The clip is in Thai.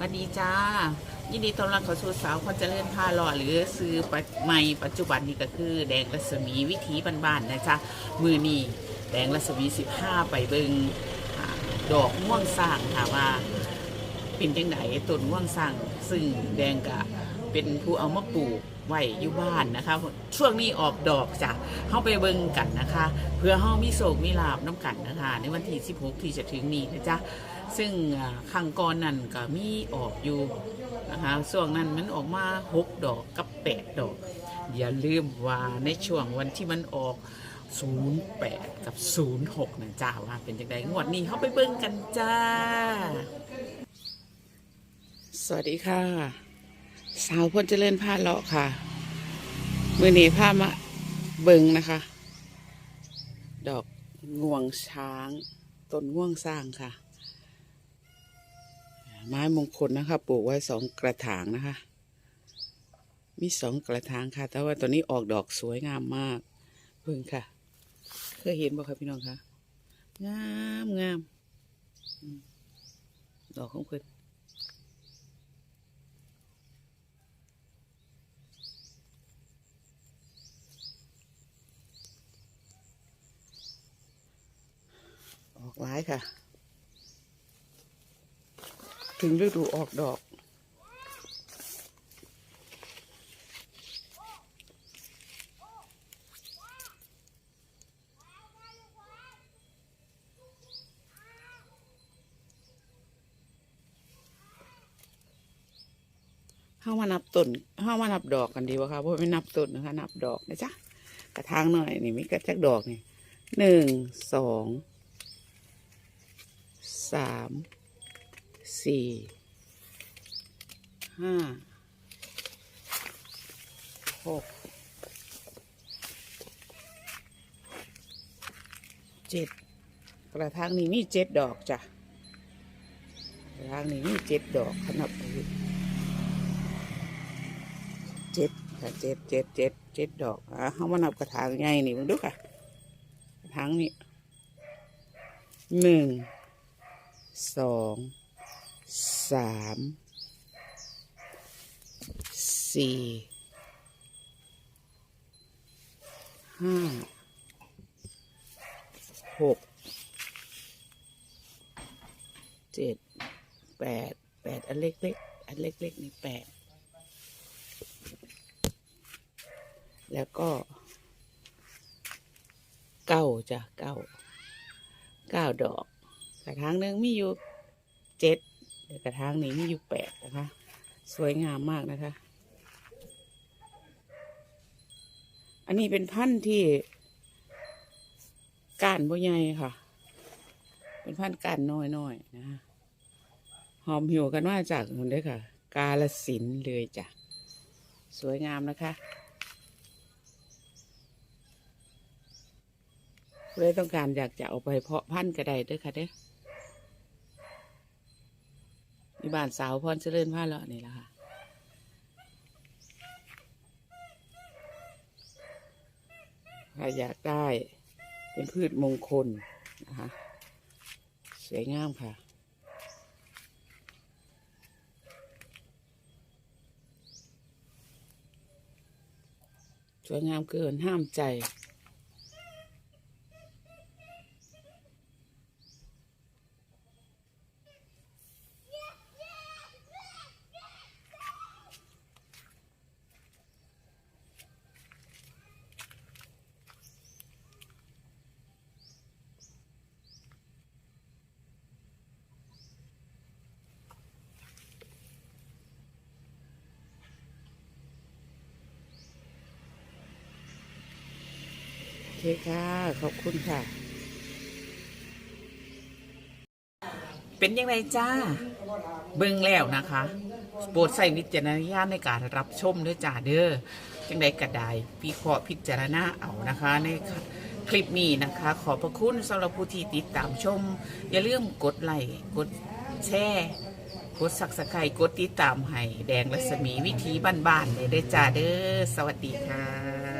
สวัสดีจ้า ยินดีต้อนรับเข้าสู่สาวคนเจริญพาหล่อหรือซื้อปัจใหม่ปัจจุบันนี้ก็คือ แดงรัศมีวิถีบ้านๆนะจ๊ะมือนี่แดงรัศมี 15 ไปเบิงอ่าดอกม่วงสร้างค่ะว่าเป็นจังไดต้นม่วงสร้างซึ่งแดงกะ เป็นผู้เอามาปลูกไว้อยู่บ้านนะคะ ช่วงนี้ออกดอกจ้ะเข้าไปเบิ่งกันนะคะ เพื่อเฮามีโศกมีลาบน้ำกันนะคะ ในวันที่ 16 ที่จะถึงนี้นะจ๊ะซึ่งอ่าครั้งก่อนนั่นก็มีออกอยู่นะคะช่วงนั้นมันออกมา 6 ดอกกับ 8 ดอก อย่าลืมว่าในช่วงวันที่มันออก 08 กับ 06นะจ้าว่าเป็นจังไดงวดนี้เข้าไปเบิ่งกันจ้า สวัสดีค่ะ สาวพลเจริญพาเลาะค่ะ มือนี้ามาเบิงนะคะ ดอกงวงช้างต้นง่วงสร้างค่ะ ไม้มงคลนะคะปลูกไว้สองกระถางนะคะ มีสองกระถางค่ะ แต่ว่าตัวนี้ออกดอกสวยงามมาก เบิ่งค่ะ เคยเห็นบ่คะพี่น้องคะงามงามดอกของเพิ่ออ กร้ายค่ะ ถึงฤดูออกดอก เข้ามานับต้นเข้ามานับดอกกันดีวะคะเพราะไม่นับต้นนะคะ นับดอกนะจ๊ะกระถางหน่อยนี่มีกระจักดอกนี่หนึ่งสอง สามสี่ห้าหกเจ็ดกระถางนี้มีเจ็ดดอกจ้ะกระถางนี้มีเจ็ดดอกขนาดเจ็ดค่ะเจ็ดเจ็ดเจ็ดเจ็ดดอกอะเขามานับกระถางใหญ่นี่มึงดูค่ะกระถางนี้หนึ่ง สองสามสี่ห้าหกเจ็ดแปดแปดอันเล็กๆอันเล็กๆนี่แปดแล้วก็เก้าจ้ะเก้าเก้าดอก กระถางหนึ่งมีอยู่เจ็ดเดียวกระถางนี้มีอยู่แปดนะคะ สวยงามมากนะคะ อันนี้เป็นพันธุ์ที่ก้านบ่ใหญ่ค่ะ เป็นพันธุ์ก้านน้อยๆนะคะหอมหิวกันว่าจากนู่นด้อค่ะ กาลสินเลยจ้ะ สวยงามนะคะเลยต้องการอยากจะเอาไปเพาะพันธุ์กระไดด้อค่ะเด้อ มีบ้านสาวพรเจริญผ้าเลาะนี่แหละค่ะใครอยากได้เป็นพืชมงคลนะคะสวยงามค่ะสวยงามเกินห้ามใจ เคค่ะ ขอบคุณค่ะ เป็นยังไงจ้า เบิ่งแล้วนะคะ โปรดใส่วิจารณญาณในการรับชมด้วยจ้าเด้อ จังใดก็ได้พิเคราะห์พิจารณาเอานะคะในคลิปนี้นะคะ ขอบพระคุณสำหรับผู้ที่ติดตามชม อย่าลืมกดไลค์กดแชร์กดสักสไครกดติดตามให้แดงรัศมีวิธีบ้านๆเลยเด้จ้าเด้อ สวัสดีค่ะ